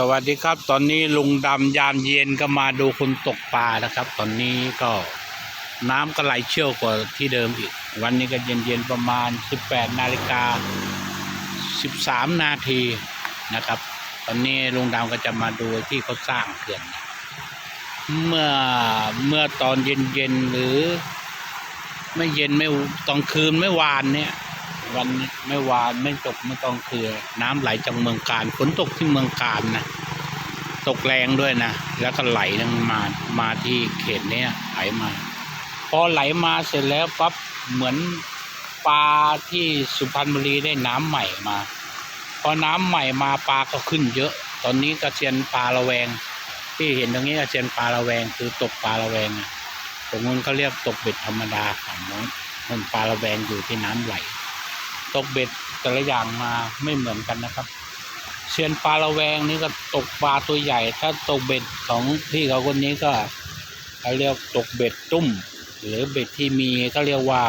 สวัสดีครับ ตอนนี้ลุงดำยามเย็นก็มาดูคนตกปลานะครับ ตอนนี้ก็น้ำก็ไหลเชี่ยวกว่าที่เดิมอีก วันนี้ก็เย็นๆประมาณ 18นาฬิกา13นาทีนะครับ ตอนนี้ลุงดำก็จะมาดูที่เขาสร้างเขื่อนเมื่อเมื่อตอนเย็นๆหรือ ไม่เย็นไม่ตอนคืนไม่วานเนี่ย วันไม่วานไม่ตกไม่ต้องคือ น้ำไหลจากเมืองการฝนตกที่เมืองการนะตกแรงด้วยนะแล้วก็ไหลลงมามาที่เขตเนี้ยไหลมา พอไหลมาเสร็จแล้วปั๊บเหมือนปลาที่สุพรรณบุรีได้น้ำใหม่มา พอน้ำใหม่มาปลาก็ขึ้นเยอะ ตอนนี้กระเชียนปลาระแวง ที่เห็นตรงนี้กระเชียนปลาระแวงคือตกปลาระแวงนะตรงนู้นเขาเรียกตกเบ็ดธรรมดาฝั่งโน้นมันปลาระแวงอยู่ที่น้ำไหล ตกเบ็ดแต่ละอย่างมาไม่เหมือนกันนะครับ เชียนปลาระแวงนี่ก็ตกปลาตัวใหญ่ ถ้าตกเบ็ดของพี่เขาคนนี้ก็เขาเรียกตกเบ็ดตุ้มหรือเบ็ดที่มีเขาเรียกว่า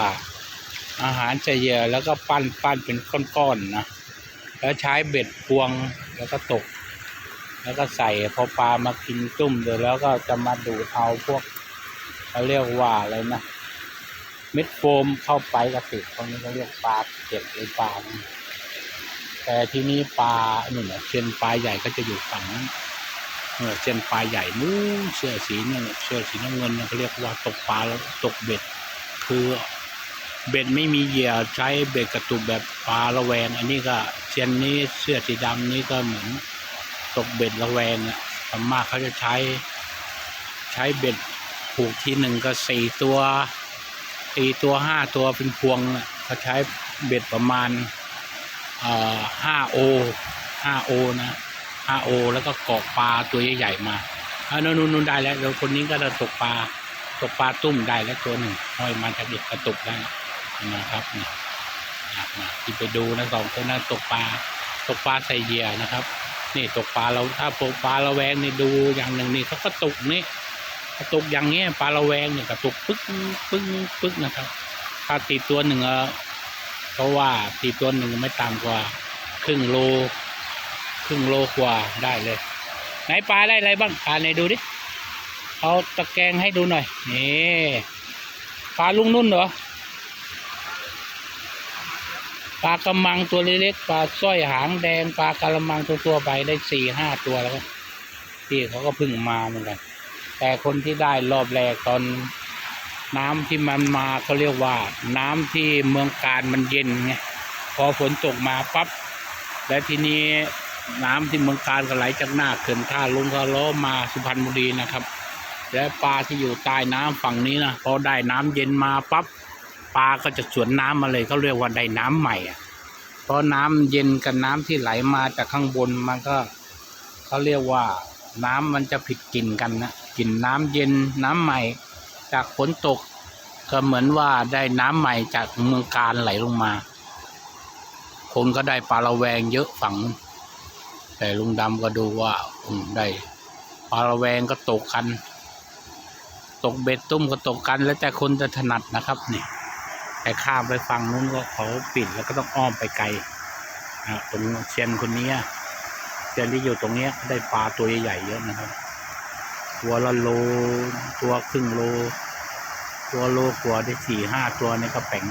อาหารจะเยอะแล้วก็ปั้นปั้นเป็นก้อนๆนะแล้วใช้เบ็ดพวงแล้วก็ตก แล้วก็ใส่พอปลามากินตุ้มเดี๋ยวแล้วก็จะมาดูดเอาพวกเขาเรียกว่าอะไรนะ เม็ดโฟมเข้าไปกระติกตรงนี้เขาเรียกปลาเก็บหรือปลา แต่ที่นี้ปลาหนึ่งเช่นปลาใหญ่ก็จะอยู่ฝั่งเออเช่นปลาใหญ่นู้นเสื้อสีนี่ยเสื้อสีน้ำเงินเขาเรียกว่าตกปลาตกเบ็ด คือเบ็ดไม่มีเหยื่อใช้เบ็ดกระตุกแบบปลาระแวง อันนี้ก็เช่นนี้เสื้อสีดำนี่ก็เหมือนตกเบ็ดระแวงอะส่วนมากเขาจะใช้ ใช้เบ็ดผูกทีหนึ่งก็สี่ตัว สี่ตัวห้าตัวเป็นพวงเขาใช้เบ็ดประมาณห้าโอห้าโอนะห้าโอแล้วก็เกาะปลาตัวใหญ่ๆมาอ่านู่นนู่นนได้แล้วเดี๋ยวคนนี้ก็จะตกปลาตกปลาตุ้มได้แล้วตัวหนึ่งห้อยมาจากเด็กกระตุกได้นะครับนี่อะมาที่ไปดูนะสองคนนั้นตกปลาตกปลาใส่เหยื่อนะครับ นี่ตกปลาเราถ้าตกปลาเราแวงนี่ดูอย่างหนึ่งนี่เขาก็ตกนี่ กระตุกอย่างเงี้ยปลาระแวงเนี่ยกระตุกปึ๊กปึ๊กปึ๊กนะครับถ้าตีตัวหนึ่งเออเพราะว่าตีตัวหนึ่งไม่ต่ำกว่าครึ่งโลครึ่งโลกว่าได้เลย ไหนปลาได้อะไรบ้างปลาไหนดูดิเอาตะแกรงให้ดูหน่อยนี่ปลาลุงนุ่นเหรอปลากระมังตัวเล็กๆปลาสร้อยหางแดงปลากระมังตัวๆไปได้สี่ห้าตัวแล้วก็พี่เขาก็พิ่งมาเหมือนกัน แต่คนที่ได้รอบแรกตอนน้ำที่มันมาเขาเรียกว่า น้ำที่เมืองการมันเย็นไงพอฝนตกมาปั๊บและทีนี้น้ำที่เมืองการก็ไหลจากหน้าเขื่อนท่าลงก็ล้อมาสุพรรณบุรีนะครับ และปลาที่อยู่ใต้น้ำฝั่งนี้นะพอได้น้ำเย็นมาปั๊บปลาก็จะสวนน้ำมาเลยเขาเรียกว่าได้น้ำใหม่อะเพราะน้ำเย็นกับน้ำที่ไหลมาจากข้างบนมันก็เขาเรียกว่าน้ำมันจะผิดกลิ่นกันนะ กลิ่นน้ำเย็นน้ำใหม่ จากฝนตก ก็เหมือนว่าได้น้ำใหม่จากเมืองการไหลลงมา คนก็ได้ปลาระแวงเยอะฝั่งนู้นแต่ลุงดำก็ดูว่าอืมได้ปลาระแวงก็ตกกัน ตกเบ็ดตุ้มก็ตกกัน แล้วแต่คนจะถนัดนะครับนี่แต่ข้ามไปฝั่งนู้นก็เขาปิดแล้วก็ต้องอ้อมไปไกลนะตรงเชียนคนนี้เซียนที่อยู่ตรงเนี้ยได้ปลาตัวใหญ่ๆเยอะนะครับ ตัวละโล ตัวครึ่งโล ตัวโลกว่าได้สี่ห้าตัวในกระแป๋ง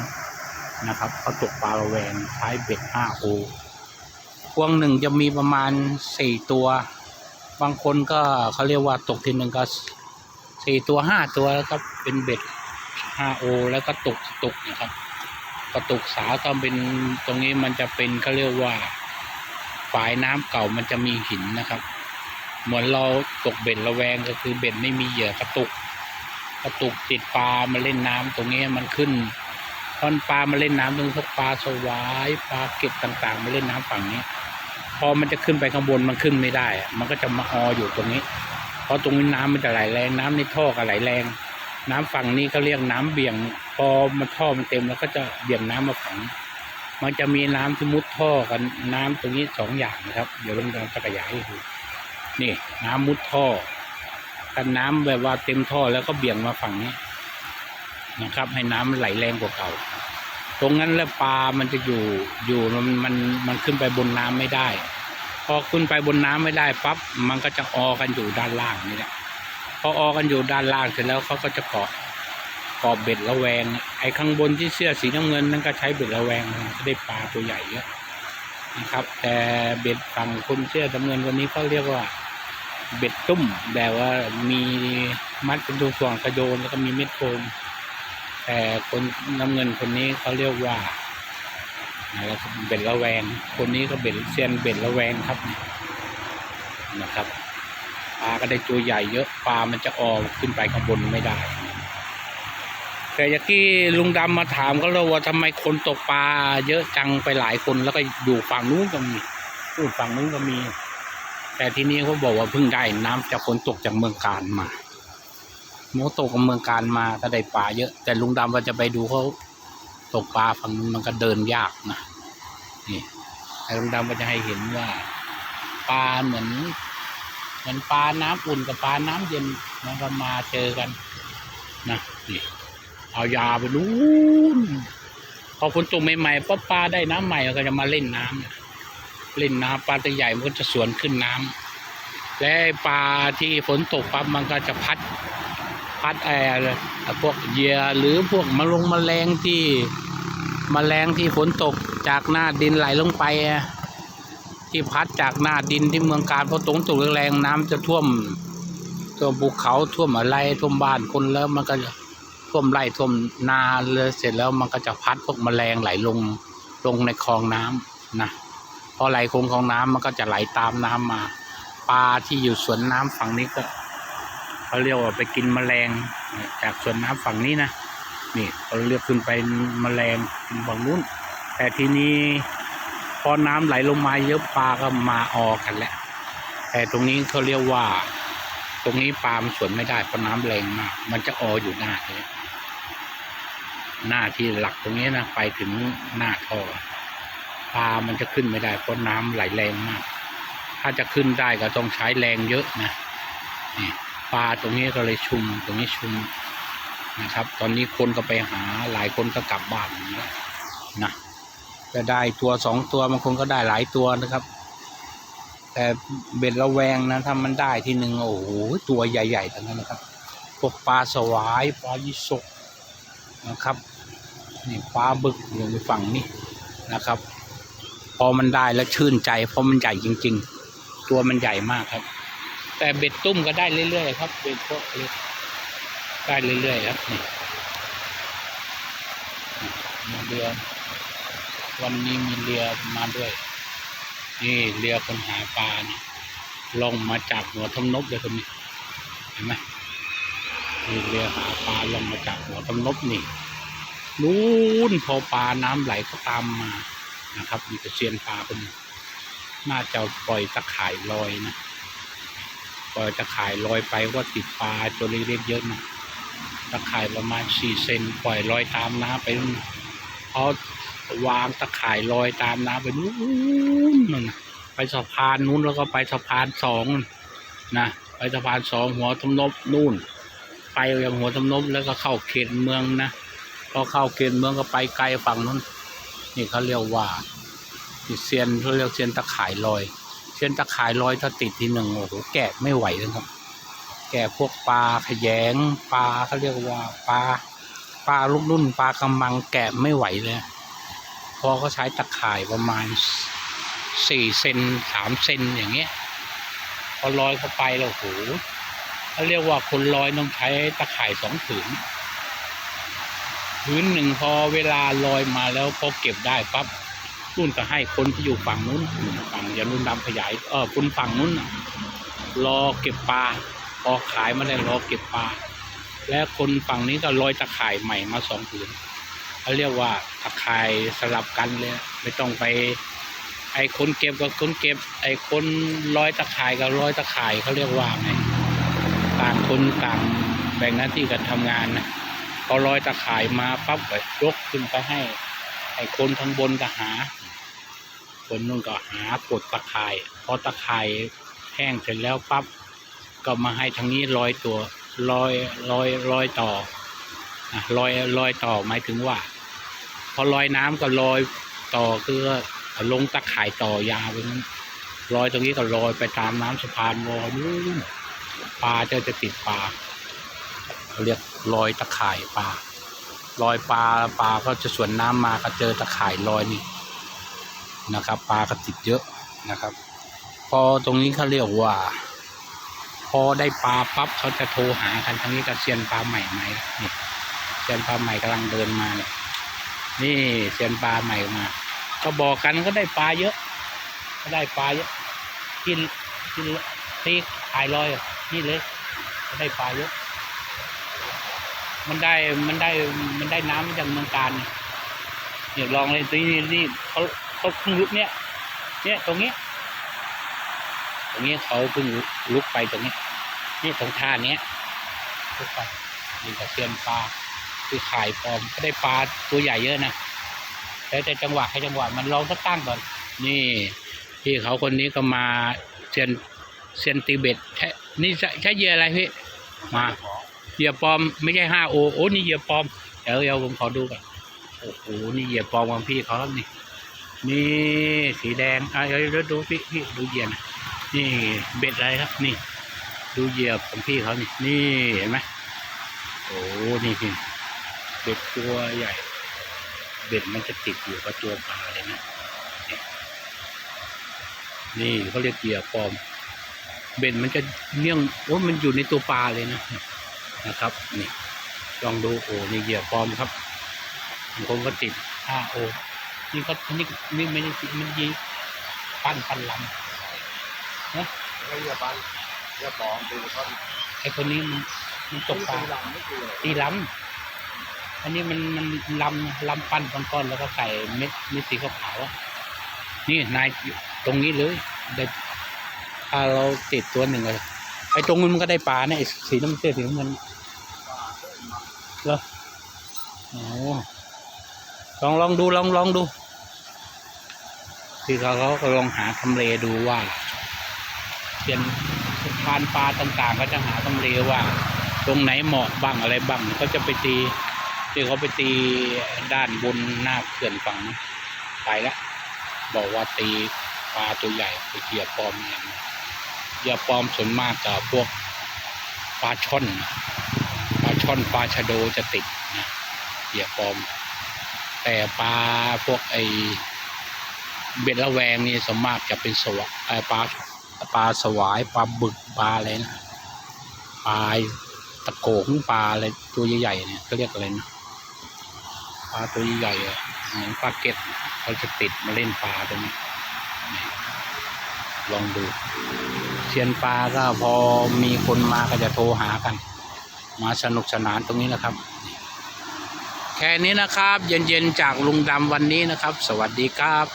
นะครับเขาตกปลาระแวงใช้เบ็ดห้าโอพวงหนึ่งจะมีประมาณสี่ตัว บางคนก็เขาเรียกว่าตกทีหนึ่งก็สี่ตัวห้าตัวแล้วก็เป็นเบ็ดห้าโอแล้วก็ตกตกนะครับกระตุกสาก็เป็นตรงนี้มันจะเป็นเขาเรียกว่าฝายน้ำเก่ามันจะมีหินนะครับ เหมือนเราตกเบ็ดระแวงก็คือเบ็ดไม่มีเหยื่อกระตุก กระตุกติดปลามาเล่นน้ำตรงนี้มันขึ้นตอนปลามาเล่นน้ำตรงพวกปลาสวายปลาเก็ดต่างๆมาเล่นน้ำฝั่งนี้ พอมันจะขึ้นไปข้างบนมันขึ้นไม่ได้ มันก็จะมาอออยู่ตรงนี้ เพราะตรงนี้น้ำมันจะไหลแรงน้ำในท่อก็ไหลแรง น้ำฝั่งนี้เขาเรียกน้ำเบี่ยง พอมันท่อมันเต็มแล้วก็จะเบี่ยงน้ำมาฝั่งมันจะมีน้ำที่มุดท่อกันน้ำตรงนี้สองอย่างนะครับ เดี๋ยวลุงจะขยายให้ดู นี่น้ำมุดท่อกันน้ำแบบว่าเต็มท่อแล้วก็เบี่ยงมาฝั่งนี้นะครับ ให้น้ำมันไหลแรงกว่าเก่า ตรงนั้นแล้วปลามันจะอยู่อยู่มันมันมันขึ้นไปบนน้ำไม่ได้ พอขึ้นไปบนน้ำไม่ได้ปั๊บมันก็จะออกันอยู่ด้านล่างนี่แหละพอออกันอยู่ด้านล่างเสร็จแล้วเขาก็จะเกาะเกาะเบ็ดระแวง ไอ้ข้างบนที่เสื้อสีน้ำเงินนั่นก็ใช้เบ็ดระแวงก็ได้ปลาตัวใหญ่เยอะนะครับ แต่เบ็ดฝั่งคนเสื้อน้ำเงินคนนี้เขาเรียกว่า เบ็ดตุ้มแบบว่ามีมัดเป็นตัวส่วงกระโยนแล้วก็มีเม็ดโฟมแต่คนน้ำเงินคนนี้เขาเรียกว่าเบ็ดระแวง คนนี้ก็เบ็ดเซียนเบ็ดระแวงครับนะครับปลาก็ได้ตัวใหญ่เยอะปลามันจะออกขึ้นไปข้างบนไม่ได้ แต่ยางที่ลุงดำมาถามก็เลยว่าทำไมคนตกปลาเยอะจังไปหลายคนแล้วก็อยู่ฝั่งนู้นก็มีพูดฝั่งนู้นก็มี แต่ทีนี้เขาบอกว่าเพิ่งได้น้ำจากฝนตกจากเมืองการมาโมตกกับเมืองการมาก็ได้ปลาเยอะ แต่ลุงดำก็จะไปดูเขาตกปลาฝั่งนู้นมันก็เดินยากนะนี่แต่ลุงดำก็จะให้เห็นว่า ปลาเหมือนเหมือนปลาน้ำอุ่นกับปลาน้ำเย็นมันก็มาเจอกันนะนี่เอายาไปนู้นพอฝนตกใหม่ๆปั๊บปลาได้น้ำใหม่ก็จะมาเล่นน้ำ เล่นน้ำปลาตัวใหญ่มันก็จะสวนขึ้นน้ำและปลาที่ฝนตกปั๊บมันก็จะพัดพัดแอร์พวกเหยื่อหรือพวกมะลงแมลงที่แมลงที่ฝนตกจากหน้าดินไหลลงไป ที่พัดจากหน้าดินที่เมืองการพอตกตกแรงน้ำจะท่วมท่วมภูเขาท่วมอะไรท่วมบ้านคนแล้วมันก็ท่วมไร่ท่วมนาเลยเสร็จแล้วมันก็จะพัดพวกแมลงไหลลงลงในคลองน้ำนะ พอไหลโค้งของน้ำมันก็จะไหลตามน้ำมา ปลาที่อยู่สวนน้ำฝั่งนี้ก็เขาเรียกว่าไปกินแมลงจากสวนน้ำฝั่งนี้นะนี่เขาเรียกขึ้นไปแมลงฝั่งนู้น แต่ทีนี้พอน้ำไหลลงมาเยอะปลาก็มาออกันแหละแต่ตรงนี้เขาเรียกว่า ตรงนี้ปลามันสวนไม่ได้เพราะน้ำแรงมาก มันจะอออยู่หน้านี้หน้าที่หลักตรงนี้นะไปถึงหน้าท่อามันจะขึ้นไม่ได้เพราะน้ำไหลแรงมาก ถ้าจะขึ้นได้ก็ต้องใช้แรงเยอะนะนี่ปลาตรงนี้ก็เลยชุมตรงนี้ชุมนะครับ ตอนนี้คนก็ไปหาหลายคนก็กลับบ้านแล้วนะจะได้ตัวสองตัวบางคนก็ได้หลายตัวนะครับ แต่เบ็ดระแวงนะถ้ามันได้ทีหนึ่งโอ้โหตัวใหญ่ๆทั้งนั้นนะครับพวกปลาสวายปลายิสกนะครับนี่ปลาบึกอยู่ในฝั่งนี้นะครับ พอมันได้แล้วชื่นใจ เพราะมันใหญ่จริง ๆ ตัวมันใหญ่มากครับ แต่เบ็ดตุ้มก็ได้เรื่อยๆครับเบ็ดพวกเล็กได้เรื่อยๆครับนี่มีเรือ วันนี้มีเรือมาด้วย นี่เรือคนหาปลาเนี่ยลงมาจากหัวทำนบเลยคนนี้เห็นไหมนี่เรือหาปลาลงมาจากหัวทำนบนี่นู้นพอปลาน้ำไหลก็ตามมา นะครับมีตะเชียนปลาเป็นน่าจะปล่อยตะข่ายลอยนะปล่อยตะข่ายลอยไปว่าติดปลาตัวเล็กๆเยอะนะตะข่ายประมาณสี่เซนปล่อยลอยตามน้ำไปนู่นเขาวางตะข่ายลอยตามน้ำไปนู้นนั่นนไปสะพานนู้นแล้วก็ไปสะพานสองนะไปสะพานสองหัวทำนบนู่น ไปยังหัวทำนบแล้วก็เข้าเขตเมืองนะพอเข้าเขตเมืองก็ไปไกลฝั่งนู้น นี่เขาเรียกว่าเซียนเขาเรียกเซียนตะข่ายลอย เซียนตะข่ายลอยถ้าติดทีหนึ่งโอ้โหแกะไม่ไหวเลยครับ แกะพวกปลาขยงปลาเขาเรียกว่าปลาปลาลูกนุ่นปลากำมังแกะไม่ไหวเลยพอเขาใช้ตะข่ายประมาณสี่เซนสามเซนอย่างเงี้ยพอลอยเข้าไปแล้วโอ้โหเขาเรียกว่าคนลอยต้องใช้ตะข่ายสองผืน พื้นหนึ่งพอเวลาลอยมาแล้วพอเก็บได้ปั๊บนุ่นก็ให้คนที่อยู่ฝั่งนู้นฝั่งอย่านุ่นดำขยายเออคนฝั่งนู้นรอเก็บปลาพอขายมาได้รอเก็บปลาและคนฝั่งนี้ก็ลอยตะข่ายใหม่มาสองผืนเขาเรียกว่าตะข่ายสลับกันเลยไม่ต้องไป ไอ้คนเก็บกับคนเก็บ ไอ้คนลอยตะข่ายกับลอยตะข่ายเขาเรียกว่าไงต่างคนต่างแบ่งหน้าที่กันทำงานนะ พอลอยตะข่ายมาปั๊บก็ยกขึ้นไปให้ไอ้คนข้างบนก็หา คนนู้นก็หากดตะข่าย พอตะข่ายแห้งเสร็จแล้วปั๊บก็มาให้ทางนี้ลอยตัวลอยลอยลอยต่ออลอยลอยต่อหมายถึงว่า พอลอยน้ำก็ลอยต่อคือลงตะข่ายต่อยาวไปนั้นลอยตรงนี้ก็ลอยไปตามน้ำสะพานลอยนู่นปลาจะจะติดปลา เขาเรียกลอยตะข่ายปลาลอยปลาปลาก็จะสวนน้ำมาก็เจอตะข่ายลอยนี่นะครับปลาก็ติดเยอะนะครับ พอตรงนี้เขาเรียกว่า พอได้ปลาปั๊บเขาจะโทรหากันทางนี้ก็เซียนปลาใหม่ไหมนี่เซียนปลาใหม่กำลังเดินมาเนี่ยนี่เซียนปลาใหม่มา ก็บอกกันก็ได้ปลาเยอะ ก็ได้ปลาเยอะกินกินตีขายลอยนี่เลยก็ได้ปลาเยอะ มันได้มันได้มันได้น้ำมาจากเมืองการเนี่ยเนี่ยลองเลยนี่นี่นี่เขาเขาเพิ่งลุกเนี่ยเนี่ยตรงนี้ ตรงนี้เขาเพิ่งลุกไปตรงนี้นี่ตรงท่าเนี้ยลุกไปนี่ตะเพียนปลาคือขายปลอมก็ได้ปลาตัวใหญ่เยอะนะแล้วแต่จังหวะให้จังหวะมันลองสักตั้งก่อน นี่พี่เขาคนนี้ก็มาเซียนเซียนตีเบ็ดใช่นี่ใช่ใช่เยออะไรพี่มา เหยื่อปลอมไม่ใช่ห้าโอโอ้นี่เหยื่อปลอมเดี๋ยวเดี๋ยวผมขอดูก่อนโอ้โหนี่เหยื่อปลอมของพี่เขาครับนี่นี่สีแดงอะเดี๋ยวดูพี่พี่ดูเหยื่อนี่เบ็ดอะไรครับ นี่ ดูเหยื่อของพี่เขานี่นี่เห็นไหมโอ้นี่พี่เบ็ดตัวใหญ่ เบ็ดมันจะติดอยู่กับตัวปลาเลยนะนี่เขาเรียกเหยื่อปลอมเบ็ดมันจะเนื่องโอ้มันอยู่ในตัวปลาเลยนะ นะครับนี่ลองดูโอ้นี่เหยื่อปลอมครับบางคนก็ติดห้าโอนี่ก็นี่นี่ไม่ได้ติดมันยิงปั้นปั้นลไม่เรียบปันเรียบปลอมดูท่อนำไอ้คนนี้มันมันตกปลาลำไม่คือตีลำอันนี้มันมันลำลำปั้นก้อนๆแล้วก็ใส่เม็ดเม็ดสีขาวๆอะนี่นายตรงนี้เลยได้ถ้าเราติดตัวหนึ่งเลย ไอ้ตรงนู้นมันก็ได้ปลาเนี่ยไอ้สีน้ำเสื้อสีน้ำเงินเหรอโอ้ลองลองดูลองลองดูที่เขาเขาก็ลองหาทำเลดูว่าเป็นพานปลาต่างๆก็จะหาทำเลว่า ตรงไหนเหมาะบ้างอะไรบ้างเขาจะไปตีที่เขาไปตีด้านบนหน้าเขื่อนฝั่งไปแล้วบอกว่าตีปลาตัวใหญ่ไปเหยียบปลอมเนี่ย ยียบปลอมส่วนมากกับพวกปลาช่อนปลาช่อนปลาชะโดจะติดนะเหยียบปลอม แต่ปลาพวกไอเบ็ดละแวงนี่สวนมากจะเป็นสวะไอปลาปลาสวายปลาบึกปลาอะไรนะปลาตะโกงปลาอะไรตัวใหญ่ๆเนี่ยเขาเรียกอะไรนะปลาตัวใหญ่ๆเหมือนปลาเก็ดเขาจะติดมาเล่นปลาตรงนี้ ลองดูเซียนปลาก็พอมีคนมาก็จะโทรหากัน มาสนุกสนานตรงนี้นะครับ แค่นี้นะครับ เย็นๆจากลุงดำวันนี้นะครับ สวัสดีครับ